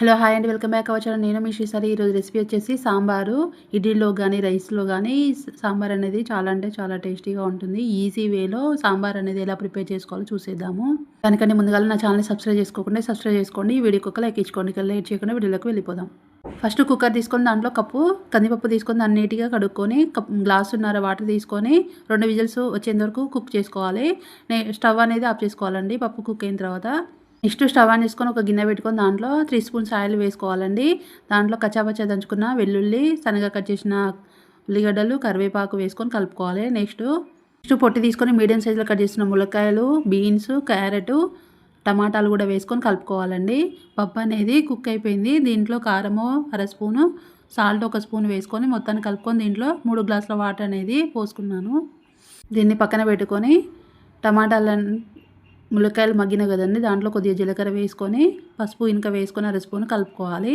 Hello hi అండి. Welcome back our నేను మీ శ్రీసారి ఈరోజు రెసిపీ వచ్చేసి సాంబారు. ఇడ్లీలో కానీ రైస్లో కానీ సాంబార్ అనేది చాలా అంటే చాలా టేస్టీగా ఉంటుంది. ఈజీ వేలో సాంబార్ అనేది ఎలా ప్రిపేర్ చేసుకోవాలో చూసేద్దాము. దానికంటే ముందుగా నా ఛానల్ని సబ్స్క్రైబ్ చేసుకోకుండా సబ్స్క్రైబ్ చేసుకోండి. ఈ వీడియోకి ఒక లైక్ ఇచ్చుకోండి. లేట్ చేయకుండా వీడియోలోకి వెళ్ళిపోదాం. ఫస్ట్ కుక్కర్ తీసుకొని దాంట్లో కప్పు కందిపప్పు తీసుకొని దాన్ని నీట్గా కడుక్కొని కప్ గ్లాసున్నర వాటర్ తీసుకొని రెండు విజిల్స్ వచ్చేంత వరకు కుక్ చేసుకోవాలి. స్టవ్ అనేది ఆఫ్ చేసుకోవాలండి. పప్పు కుక్ అయిన తర్వాత నెక్స్ట్ స్టవ్ ఆన్ ఒక గిన్నె పెట్టుకొని దాంట్లో త్రీ స్పూన్స్ ఆయిల్ వేసుకోవాలండి. దాంట్లో కచ్చాపచ్చా దంచుకున్న వెల్లుల్లి శనగ కట్ చేసిన ఉల్లిగడ్డలు కరివేపాకు వేసుకొని కలుపుకోవాలి. నెక్స్ట్ నెక్స్ట్ పొట్టి తీసుకొని మీడియం సైజులో కట్ చేసిన ములక్కాయలు బీన్స్ క్యారెట్ టమాటాలు కూడా వేసుకొని కలుపుకోవాలండి. పప్పు అనేది కుక్ అయిపోయింది. దీంట్లో కారము అర స్పూను సాల్ట్ ఒక స్పూన్ వేసుకొని మొత్తాన్ని కలుపుకొని దీంట్లో మూడు గ్లాసుల వాటర్ అనేది పోసుకున్నాను. దీన్ని పక్కన పెట్టుకొని టమాటాలను ములక్కాయలు మగ్గిన కదండి దాంట్లో కొద్దిగా జీలకర్ర వేసుకొని పసుపు ఇంకా వేసుకొని అర స్పూన్ కలుపుకోవాలి.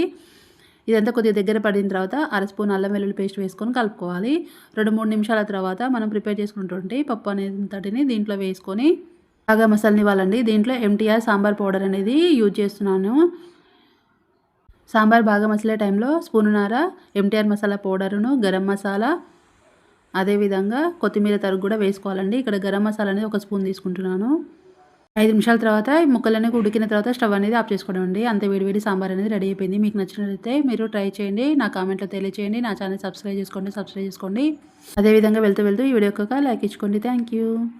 ఇదంతా కొద్దిగా దగ్గర పడిన తర్వాత అర స్పూన్ అల్లం వెల్లుల్లి పేస్ట్ వేసుకొని కలుపుకోవాలి. రెండు మూడు నిమిషాల తర్వాత మనం ప్రిపేర్ చేసుకుంటుంటే పప్పు అనేంతటిని దీంట్లో వేసుకొని బాగా మసాలని ఇవ్వాలండి దీంట్లో ఎంటీఆర్ సాంబార్ పౌడర్ అనేది యూజ్ చేస్తున్నాను. సాంబార్ బాగా మసలే టైంలో స్పూనున్నర ఎంటీఆర్ మసాలా పౌడరును గరం మసాలా అదేవిధంగా కొత్తిమీర తరుగు కూడా వేసుకోవాలండి. ఇక్కడ గరం మసాలా అనేది ఒక స్పూన్ తీసుకుంటున్నాను. ఐదు నిమిషాల తర్వాత ముక్కలన్నీ ఉడికిన తర్వాత స్టవ్ అనేది ఆఫ్ చేసుకోవడం అండి. అంత వేడివేడి సాంబార్ అనేది రెడీ అయిపోయింది. మీకు నచ్చినట్లయితే మీరు ట్రై చేయండి. నా కామెంట్లో తెలియచేయండి. నా ఛానల్ సబ్స్క్రైబ్ చేసుకోండి సబ్స్క్రైబ్ చేసుకోండి. అదేవిధంగా వెళ్తూ వెళ్తూ ఈ వీడియోకి లైక్ ఇచ్చుకోండి. Thank you.